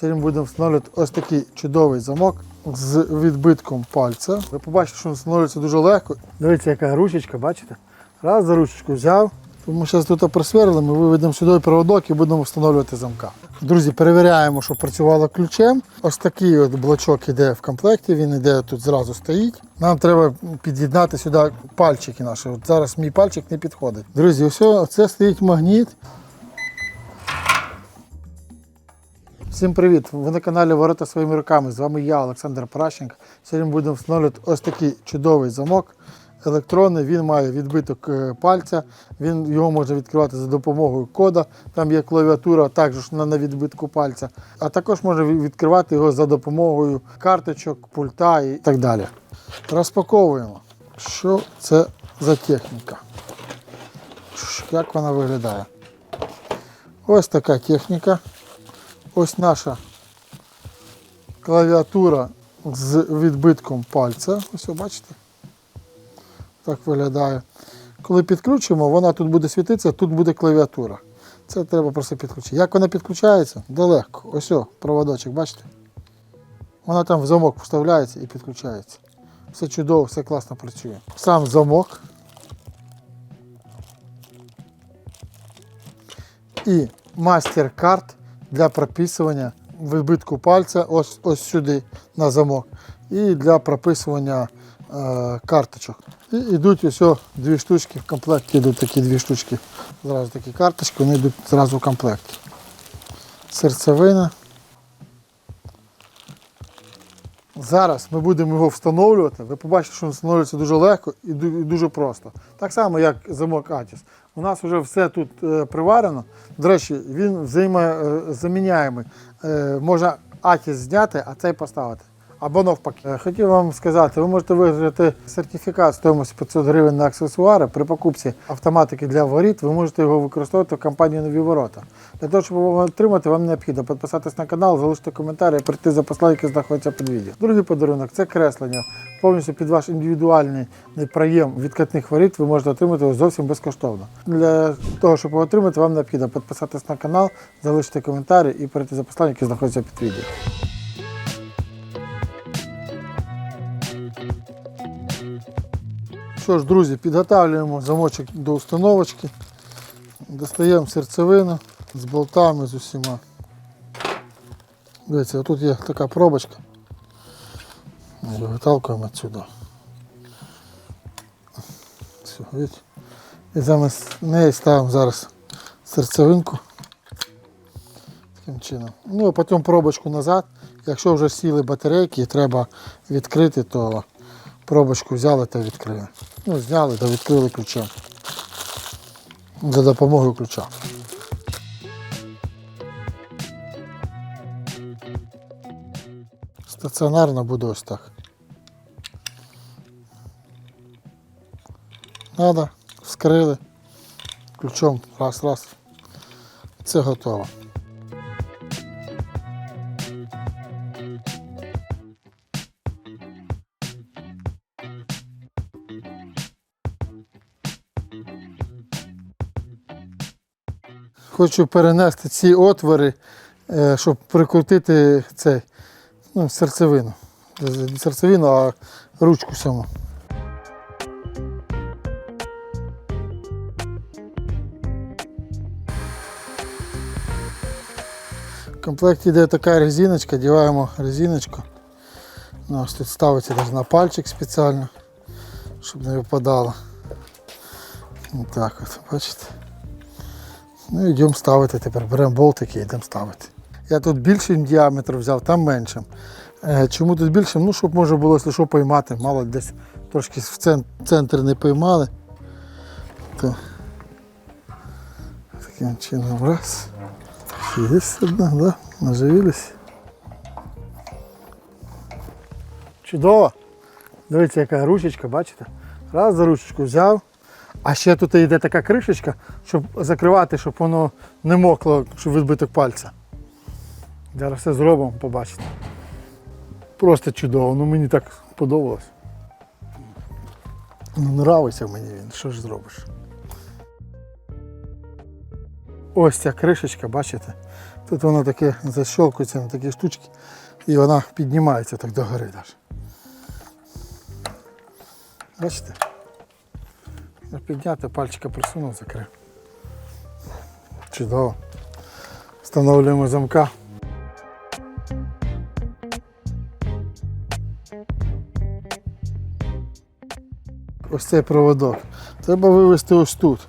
Сьогодні будемо встановлювати ось такий чудовий замок з відбитком пальця. Ви побачите, що він встановлюється дуже легко. Дивіться, яка ручечка, бачите? Раз за ручечку взяв. Тому зараз тут просверлимо, ми виведемо сюди проводок і будемо встановлювати замка. Друзі, перевіряємо, щоб працювало ключем. Ось такий от блочок іде в комплекті, він іде тут зразу стоїть. Нам треба під'єднати сюди пальчики наші. От зараз мій пальчик не підходить. Друзі, ось це стоїть магніт. Всім привіт! Ви на каналі Ворота своїми руками. З вами я, Олександр Паращенко. Сьогодні будемо встановлювати ось такий чудовий замок. Електронний, він має відбиток е, пальця, він, його можна відкривати за допомогою кода. Там є клавіатура також на, на відбитку пальця. А також можна відкривати його за допомогою карточок, пульта і так далі. Розпаковуємо. Що це за техніка? Як вона виглядає? Ось така техніка. Ось наша клавіатура з відбитком пальця. Ось ви бачите? Так виглядає. Коли підключимо, вона тут буде світитися, тут буде клавіатура. Це треба просто підключити. Як вона підключається? Да легко. Ось о, проводочок, бачите? Вона там в замок вставляється і підключається. Все чудово, все класно працює. Сам замок. І мастер-карт для прописування відбитку пальця ось, ось сюди на замок. І для прописування е, карточок. І йдуть ось дві штучки в комплекті, йдуть такі дві штучки. Зразу такі карточки, вони йдуть зразу в комплекті. Серцевина. Зараз ми будемо його встановлювати. Ви побачите, що він встановлюється дуже легко і дуже просто. Так само, як замок Атіс. У нас вже все тут е, приварено. До речі, він взаємозаміняємий. Е, можна Атіс зняти, а цей поставити. Або навпаки. Е, Хотів вам сказати, ви можете виграти сертифікат стоїмості 500 гривень на аксесуари при покупці автоматики для воріт. Ви можете його використовувати в компанії Нові ворота. Для того, щоб його отримати, вам необхідно підписатись на канал, залишити коментар і прийти за послання, яке знаходиться під відео. Другий подарунок це креслення. Повністю під ваш індивідуальний проєм відкатних воріт ви можете отримати його зовсім безкоштовно. Для того, щоб його отримати, вам необхідно підписатись на канал, залишити коментарі і перейти за послання, яке знаходиться під відео. Що ж, друзі, підготовлюємо замочок до установочки. Достаємо серцевину з болтами з усіма. Дивіться, тут є така пробочка. Виталкуємо відсюди. Все, видите? І замість неї ставимо зараз серцевинку. Таким чином. Ну, а потім пробочку назад. Якщо вже сіли батарейки і треба відкрити, то пробочку взяли та відкрили. Ну, зняли та відкрили ключем. За допомогою ключа. Стаціонарно буде ось так. Надо, вскрили, ключом раз, раз. Це готово. Хочу перенести ці отвори, е, щоб прикрутити цей ну, серцевину. Не серцевину, а ручку саму. В комплекті йде така резиночка, діваємо резиночку. Ну, ось тут ставиться на пальчик спеціально, щоб не випадало. Ось так от, бачите. Ну, йдемо ставити тепер. Беремо болтики і йдемо ставити. Я тут більшим діаметр взяв, там меншим. Е, Чому тут більшим? Ну, щоб можна було, якщо що, поймати. Мало десь трошки в центр не поймали. То таким чином раз. Є одна, да? Наживились. Чудово. Дивіться, яка ручечка, бачите? Раз за ручечку взяв. А ще тут йде така кришечка, щоб закривати, щоб воно не мокло, щоб відбиток пальця. Зараз все зробимо, побачите. Просто чудово, ну мені так подобалось. Ну, нравиться мені він, що ж зробиш. Ось ця кришечка, бачите? Тут воно таке защелкується на такі штучки, і вона піднімається так догори. Бачите? Підняти, пальчика присунув, закрив. Чудово. Встановлюємо замка. Ось цей проводок. Треба вивести ось тут.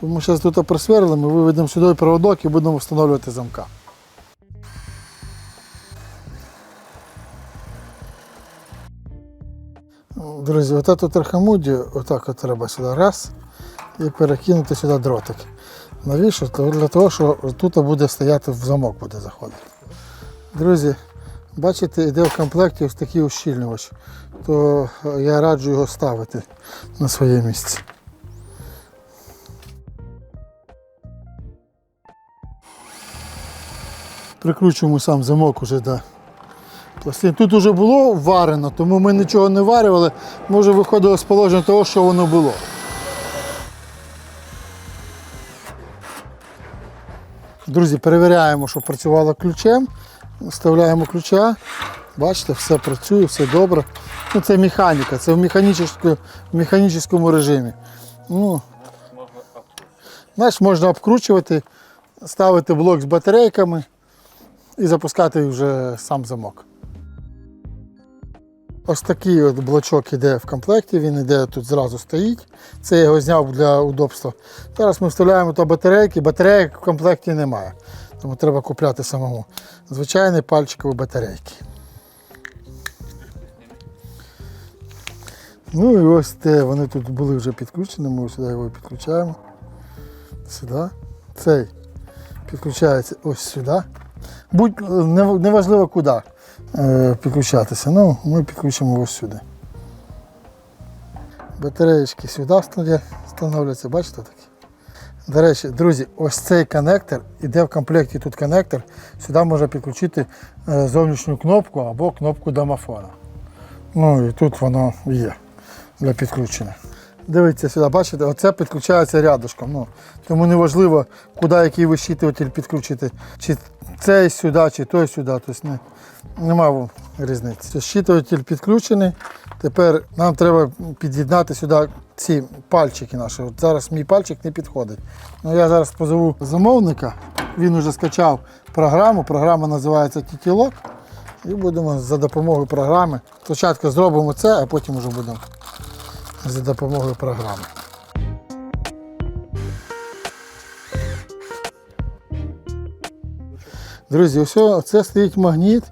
Тому зараз тут просверлимо, виведемо сюди проводок і будемо встановлювати замка. Друзі, отак трахамудію, отак от треба сюди раз і перекинути сюди дротик. Навіщо? То Для того, що тут буде стояти в замок, буде заходити. Друзі, бачите, йде в комплекті ось такий ущільнювач, то я раджу його ставити на своє місце. Прикручуємо сам замок уже до пластин. Тут вже було варено, тому ми нічого не варювали. Ми вже виходили з положення того, що воно було. Друзі, перевіряємо, що працювало ключем. Вставляємо ключа. Бачите, все працює, все добре. Ну, це механіка, це в механічному, в механічному режимі. Ну, знаєш, можна обкручувати, ставити блок з батарейками і запускати вже сам замок. Ось такий от блочок іде в комплекті, він іде тут зразу стоїть. Це я його зняв для удобства. Зараз ми вставляємо то батарейки, батареїк в комплекті немає. Тому треба купляти самому. Звичайні пальчикові батарейки. Ну і ось те, вони тут були вже підключені, ми сюди його підключаємо. Сюди. Цей підключається ось сюди. Будь не- неважливо куди підключатися. Ну, ми підключимо ось сюди. Батареєчки сюди встановлюються, бачите такі? До речі, друзі, ось цей коннектор, іде в комплекті тут коннектор, сюди можна підключити е, зовнішню кнопку або кнопку домофона. Ну і тут воно є для підключення. Дивіться сюди, бачите, оце підключається рядышком. Ну, тому неважливо, куди який вищитуватель підключити. Чи цей сюди, чи той сюди. Тобто не, немає різниці. Щитуватель підключений. Тепер нам треба під'єднати сюди ці пальчики наші. От зараз мій пальчик не підходить. Ну, я зараз позову замовника. Він вже скачав програму. Програма називається TT-Lock. І будемо за допомогою програми. Спочатку зробимо це, а потім вже будемо за допомогою програми. Друзі, ось це стоїть магніт,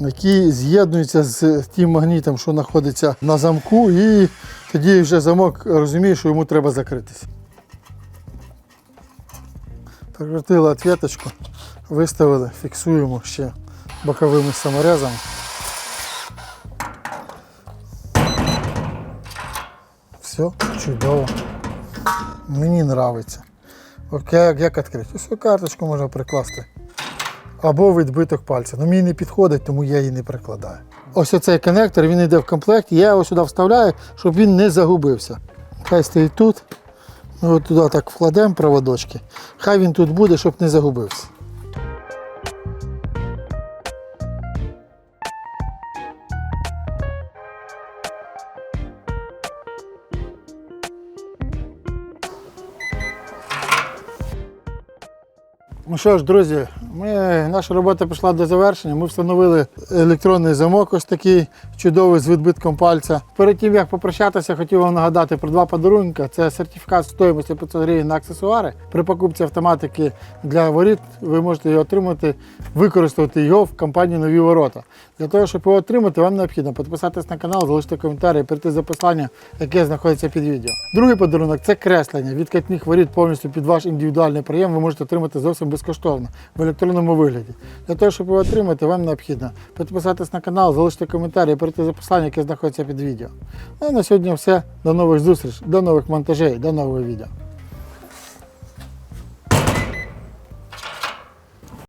який з'єднується з тим магнітом, що знаходиться на замку, і тоді вже замок розуміє, що йому треба закритися. Прикрутили отвіточку, виставили, фіксуємо ще боковими саморезами. Все, чудово. Мені подобається. Як, як відкрити? Ось карточку можна прикласти. Або відбиток пальця. Ну мені не підходить, тому я її не прикладаю. Ось оцей коннектор, він йде в комплекті, я його сюди вставляю, щоб він не загубився. Хай стоїть тут. Ми от туди так вкладемо проводочки. Хай він тут буде, щоб не загубився. Ну що ж, друзі, ми, наша робота пішла до завершення. Ми встановили електронний замок, ось такий чудовий з відбитком пальця. Перед тим як попрощатися, хотів вам нагадати про два подарунки. Це сертифікат стоїмості 500 гривень на аксесуари. При покупці автоматики для воріт ви можете його отримати, використати його в компанії Нові ворота. Для того, щоб його отримати, вам необхідно підписатись на канал, залишити коментарі, перейти за посилання, яке знаходиться під відео. Другий подарунок це креслення. Відкатних воріт повністю під ваш індивідуальний прийом ви можете отримати зовсім безкоштовно електронному вигляді. Для того, щоб його отримати, вам необхідно підписатись на канал, залишити коментарі, перейти за посилання, яке знаходиться під відео. Ну, а на сьогодні все. До нових зустріч, до нових монтажей, до нового відео.